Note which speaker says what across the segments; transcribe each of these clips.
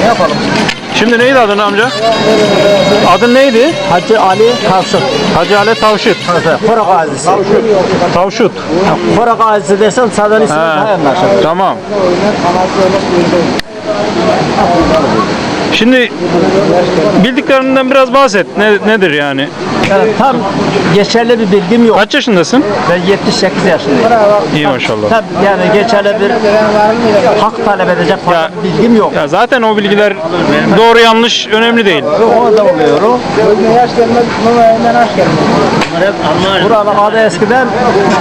Speaker 1: Ne yapalım?
Speaker 2: Şimdi neydi adın amca? Adın neydi?
Speaker 1: Hacı Ali Tavşık.
Speaker 2: Hacı Ale Tavşit.
Speaker 1: Kora Gazisi.
Speaker 2: Tavşut.
Speaker 1: Kora Gazisi desen sağdan ismi daha anlaşılır.
Speaker 2: Tamam. Şimdi bildiklerinden biraz bahset. Ne, nedir yani?
Speaker 1: Yani tam geçerli bir bilgim yok.
Speaker 2: Kaç yaşındasın?
Speaker 1: Ben 78 yaşındayım.
Speaker 2: İyi maşallah.
Speaker 1: Tam yani geçerli bir hak talep edecek falan
Speaker 2: Ya-
Speaker 1: bir bilgim yok.
Speaker 2: Ya zaten o bilgiler doğru yanlış önemli değil.
Speaker 1: O da oluyor. Buranın adı eskiden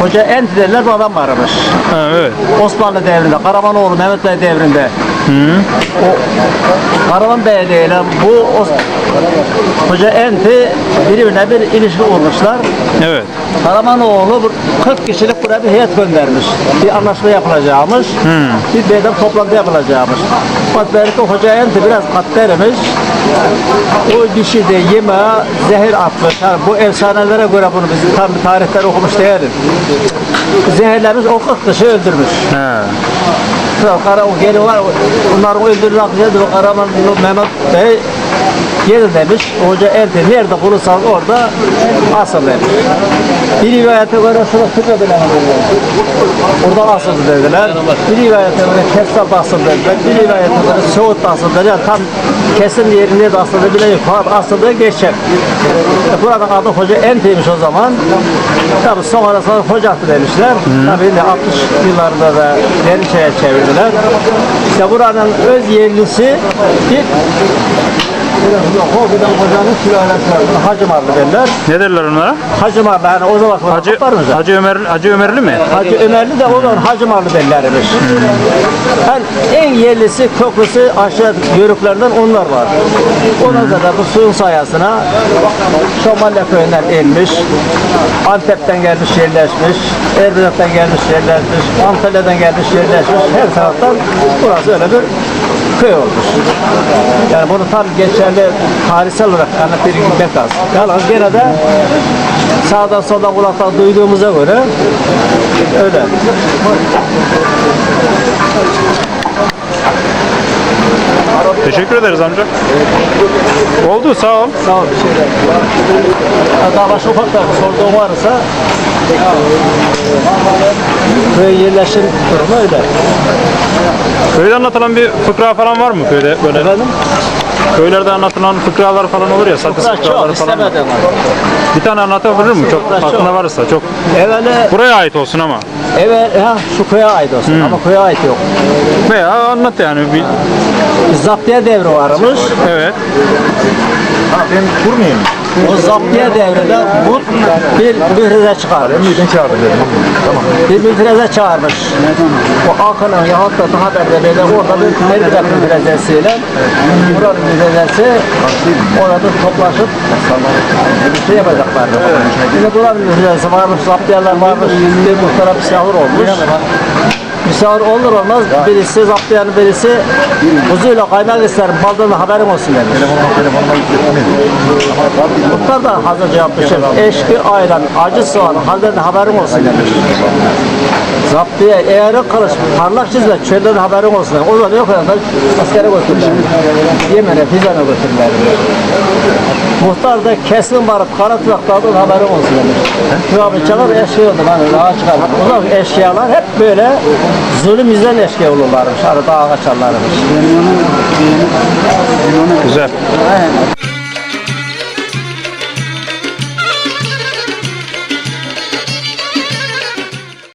Speaker 1: Hoca Enti denilen bir adam varmış.
Speaker 2: Ha, evet.
Speaker 1: Osmanlı devrinde, Karamanoğlu Mehmet Bey devrinde. O Karaman Bey denilen bu Os- Hoca Enti birbirine bir ilişki kurmuşlar.
Speaker 2: Evet.
Speaker 1: Karamanoğlu bu 40 kişilik buraya bir heyet göndermiş. Bir anlaşma yapılacağımış. Bir beyden toplantı yapılacağımış. Fakat belki Hoca Enti biraz katlermiş. O dişi de yemeğe zehir atmış. Yani bu efsanelere göre bunu biz tam tarihten okumuş değiliz. Zehirlemiş o 40 kişi öldürmüş.
Speaker 2: Ha.
Speaker 1: Kara geri var. Kişi de Karaman Mehmet Bey Geri demiş, hoca elde nerede bulursan orada asıl demiş. Bir rivayete göre şurada Türkme'de Orada asıl dediler. Bir rivayete göre Kessal asıl dediler. Bir rivayete göre Söğüt asıl dediler. Tam kesin yerinde de asıl dediler. yok. Fakat asıl da geçer. E, Buranın adı Hoca Ente'ymiş o zaman. Tabi sonra sonra Hocahtı demişler. Tabi yine 60 yıllarda da Yeniçe'ye çevirdiler. İşte buranın öz yerlisi bir Hocadan hocanın sülalesi var. Buna Hacı Marlı derler.
Speaker 2: Ne derler onlara?
Speaker 1: Hacı Marlı yani o zaman
Speaker 2: Hacı,
Speaker 1: var mı?
Speaker 2: Hacı, Ömer, Hacı Ömerli mi?
Speaker 1: Hacı Ömerli de o zaman Hacı Marlı derlermiş. Yani en yerlisi, köklüsü aşağı yörüklerinden onlar var. Ondan da bu suyun sayesine Şomalya köyünden inmiş, Antep'ten gelmiş yerleşmiş, Erbiyat'tan gelmiş yerleşmiş, Antalya'dan gelmiş yerleşmiş. Her taraftan burası öyle bir köy. Yani bunu tam geçerli tarihsel olarak anlatabilmek pek az. Yalnız gene de sağdan soldan kulaktan duyduğumuza göre öyle.
Speaker 2: Teşekkür ederiz amca. Oldu sağ ol.
Speaker 1: Sağ ol. Bir şey değil. Ha, Daha başka ufakta sorduğum varsa köy yerleşim durumu öyle.
Speaker 2: Köyde anlatılan bir fıkra falan var mı köyde böyle?
Speaker 1: Efendim?
Speaker 2: Köylerde anlatılan fıkralar falan olur ya sakız
Speaker 1: Fıkra
Speaker 2: fıkraları
Speaker 1: çok
Speaker 2: falan. var.
Speaker 1: istemedim.
Speaker 2: Bir tane anlatabilir mi? Çok
Speaker 1: Fıkra çok.
Speaker 2: aklına varsa çok.
Speaker 1: Evveli,
Speaker 2: Buraya ait olsun ama.
Speaker 1: Evvel, ha, şu köye ait olsun ama köye ait yok.
Speaker 2: Veya anlat yani. Bir,
Speaker 1: Zaptiye devri varmış.
Speaker 2: evet.
Speaker 3: Ben kurmayayım.
Speaker 1: O zaptiye devrinde bu bir mühreze çıkarmış.
Speaker 3: Ben çağırdım dedim. Tamam.
Speaker 1: Bir mühreze çağırmış. O Akın'ın yahut da daha böyle orada bir Erbilek mührezesiyle buranın mührezesi orada toplaşıp bir şey yapacaklardı. Şimdi buranın mührezesi varmış, zaptiyeler varmış, bir muhtarap misafir olmuş. Misafir olur olmaz birisi zaptiyenin birisi kuzuyla kaymak isterim baldan da haberim olsun demiş. Muhtar da hazır cevap vermiş. Eşki ayran, acı soğan, halden de haberim olsun demiş. Zaptiye eğer kılıç, parlak çizme, çölden de haberim olsun demiş. O zaman yok kadar askere götürdüler. Yemen'e, Fizan'a götürdüler. Muhtar da kesin varıp kara tuzaklardan haberim olsun demiş. Tuzakı çakıp eşkıya oldu. Hani dağa çıkarmış. O zaman eşkıyalar hep böyle zulüm yüzden eşke olurlarmış. Arada ağaç alırlarmış. Güzel. Evet.